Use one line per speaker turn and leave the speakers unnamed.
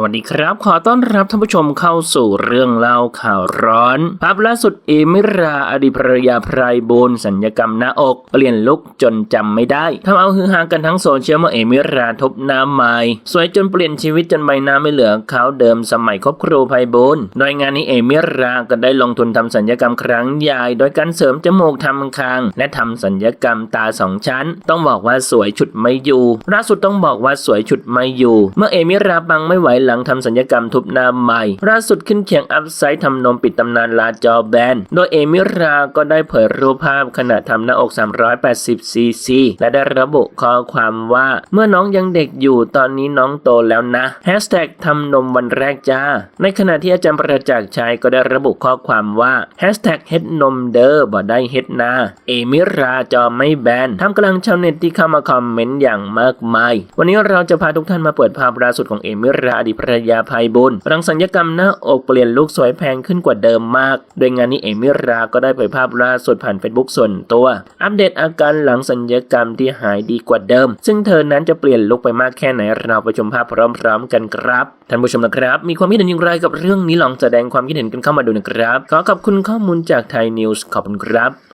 สวัสดีครับ ขอต้อนรับท่านผู้ชมเข้าสู่เรื่องเล่าข่าวร้อน ภาพล่าสุดเอมิราอดีตภรรยาไพรบูลสัญญกรรมหน้าอก เปลี่ยนลุกจนจำไม่ได้ทำเอาฮือฮากันทั้งโซเชียลเมื่อเอมิราทบหน้าใหม่สวยจนเปลี่ยนชีวิตจนใบหน้าไม่เหลือเขาเดิมสมัยคบครูไพบูลโดยงานนี้เอมิราก็ได้ลงทุนทำสัญญกรรมครั้งใหญ่ โดยการเสริมจมูกทำคาง และทำสัญญกรรมตาสองชั้น ต้องบอกว่าสวยฉุดไม่อยู่ล่าสุดต้องบอกว่าสวยฉุดไม่อยู่ เมื่อเอมิราปังไม่ไหวหลังทำสัญญกรรมทุบหน้าใหม่ล่าสุดขึ้นเคียงอัพไซด์ทำนมปิดตำนานลาจอแบน โดยเอมิราก็ได้เผยรูปภาพขณะทำหน้าอก 380ซีซีและได้ระบุข้อความว่าเมื่อน้องยังเด็กอยู่ตอนนี้น้องโตแล้วนะแฮชแท็กทำนมวันแรกจ้า ในขณะที่อาจารย์ประจักษ์ชัยก็ได้ระบุข้อความว่าแฮชแท็กเฮ็ดนมเด้อบ่ได้เฮ็ดนาเอมิราจอไม่แบนทำกำลังชาวเน็ตที่เข้ามาคอมเมนต์อย่างมากมาย วันนี้เราจะพาทุกท่านมาเปิดภาพล่าสุดของเอมิราดีตภรรยาภัยบุญรังสัญญกรรมหน้าอกเปลี่ยนลุคสวยแพงขึ้นกว่าเดิมมาก โดยงานนี้เอมิราก็ได้เผยภาพล่าสุดผ่านเฟซบุ๊กส่วนตัว อัปเดตอาการหลังสัญญกรรมที่หายดีกว่าเดิม ซึ่งเธอนั้นจะเปลี่ยนลุคไปมากแค่ไหนเราไปชมภาพพร้อมๆกันครับท่านผู้ชมนะครับ มีความคิดเห็นอย่างไรกับเรื่องนี้ลองแสดงความคิดเห็นกันเข้ามาดูนะครับ ขอขอบคุณข้อมูลจากไทยนิวส์ขอบคุณครับ